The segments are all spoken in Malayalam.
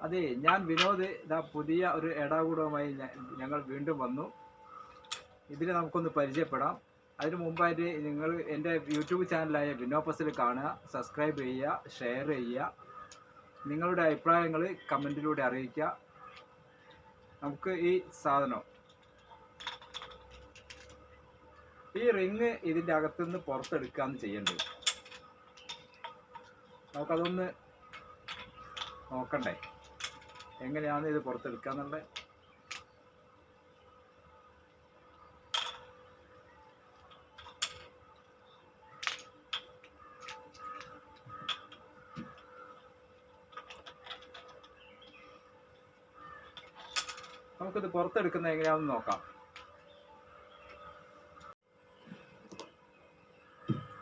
അതെ ഞാൻ വിനോദ് ഇതാ പുതിയ ഒരു എടാകൂടവുമായി ഞങ്ങൾ വീണ്ടും വന്നു. ഇതിൽ നമുക്കൊന്ന് പരിചയപ്പെടാം. അതിനു മുമ്പായിട്ട് നിങ്ങൾ എന്റെ യൂട്യൂബ് ചാനലായ വിനോപ്പസിൽ കാണുക സബ്സ്ക്രൈബ് ചെയ്യുക ഷെയർ ചെയ്യുക. നിങ്ങളുടെ അഭിപ്രായങ്ങൾ കമന്റിലൂടെ അറിയിക്കുക. നമുക്ക് ഈ സാധനം. ഈ റിങ് ഇതിന്റെ അകത്തുനിന്ന് പുറത്തെടുക്കാന്ന് ചെയ്യേണ്ടത് നമുക്കതൊന്ന് നോക്കണ്ടേ? എങ്ങനെയാണ് ഇത് പുറത്തെടുക്കാന്നുള്ളത് നമുക്കിത് പുറത്തെടുക്കുന്നത് എങ്ങനെയാണെന്ന് നോക്കാം.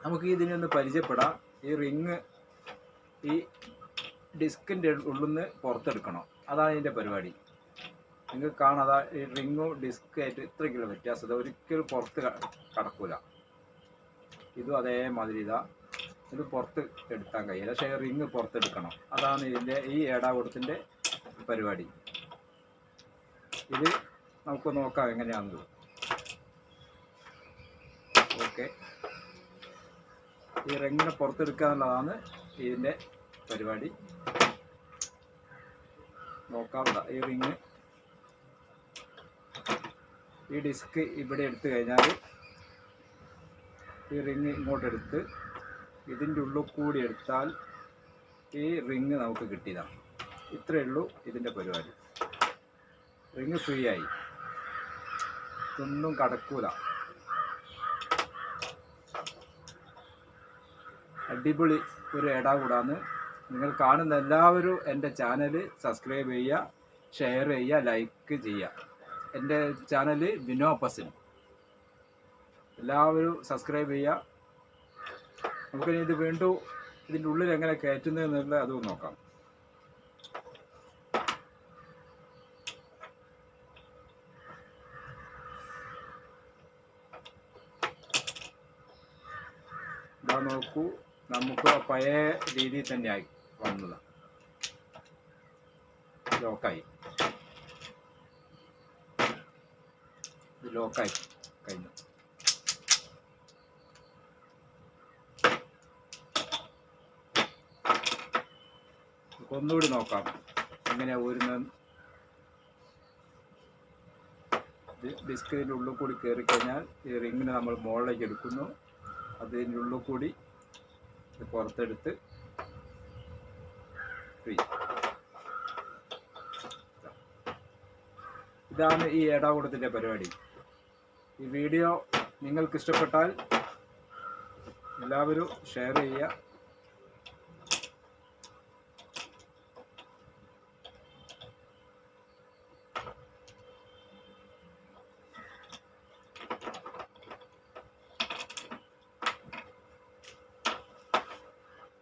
നമുക്ക് ഇതിനെ ഒന്ന് പരിചയപ്പെടാം. ഈ റിങ് ഈ ഡിസ്കിന്റെ ഉള്ളിൽ നിന്ന് പുറത്തെടുക്കണം. അതാണ് ഇതിന്റെ പരിപാടി. നിങ്ങൾക്ക് കാണാതെ ഈ റിങ്ങും ഡിസ്ക് ആയിട്ട് ഇത്രയ്ക്കുള്ള വ്യത്യാസത ഒരിക്കലും പുറത്ത് കടക്കൂല. ഇതും അതേമാതിരി ഇതാ. ഇത് പുറത്ത് എടുക്കാൻ കഴിയില്ല. പക്ഷേ റിങ് പുറത്തെടുക്കണം. അതാണ് ഇതിന്റെ ഈ ഏടാകുടത്തിന്റെ പരിപാടി. ഇത് നമുക്ക് നോക്കാം എങ്ങനെയാണെന്ന്. ഓക്കെ. ഈ റിങ്ങിനെ പുറത്തെടുക്കുക എന്നുള്ളതാണ് ഇതിന്റെ പരിപാടി. നോക്കാം ദാ ഈ റിങ് ഈ ഡിസ്ക് ഇവിടെ എടുത്തു കഴിഞ്ഞാൽ ഈ റിങ് ഇങ്ങോട്ടെടുത്ത് ഇതിന്റെ ഉള്ളിൽ കൂടി എടുത്താൽ ഈ റിങ് നമുക്ക് കിട്ടിയതാണ്. ഇത്രയേ ഉള്ളൂ ഇതിന്റെ പരിപാടി. റിങ് ഫ്രീ ആയി. ഇതൊന്നും കടക്കൂല. അടിപൊളി ഒരു ഇടാ കൂടാന്ന് നിങ്ങൾ കാണുന്ന എല്ലാവരും എന്റെ ചാനൽ സബ്സ്ക്രൈബ് ചെയ്യുക ഷെയർ ചെയ്യുക ലൈക്ക് ചെയ്യുക. എന്റെ ചാനൽ വിനോപസിൻ എല്ലാവരും സബ്സ്ക്രൈബ് ചെയ്യുക. നമുക്കിനി ഇത് വീണ്ടും ഇതിന്റെ ഉള്ളിൽ എങ്ങനെ കയറ്റുന്നത് എന്നുള്ളത് അതും നോക്കാം. നോക്കൂ നമുക്ക് പഴയ രീതിയിൽ തന്നെ ആയി വന്നത്. ലോക്കായി. ലോക്കായി കഴിഞ്ഞു. ഒന്നുകൂടി നോക്കാം. എങ്ങനെയാ ഊരുന്നത് ഡിസ്കിന്റെ ഉള്ളിൽ കൂടി കയറി കഴിഞ്ഞാൽ ഈ റിങ്ങിനെ നമ്മൾ മുകളിലേക്ക് എടുക്കുന്നു. അതിന്റെ ഉള്ളിൽ കൂടി പുറത്തെടുത്ത് ഇതാണ് ഈ ഏടാകൂടത്തിന്റെ പരിപാടി. ഈ വീഡിയോ നിങ്ങൾക്ക് ഇഷ്ടപ്പെട്ടാൽ എല്ലാവരും ഷെയർ ചെയ്യുക.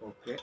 ഓക്കെ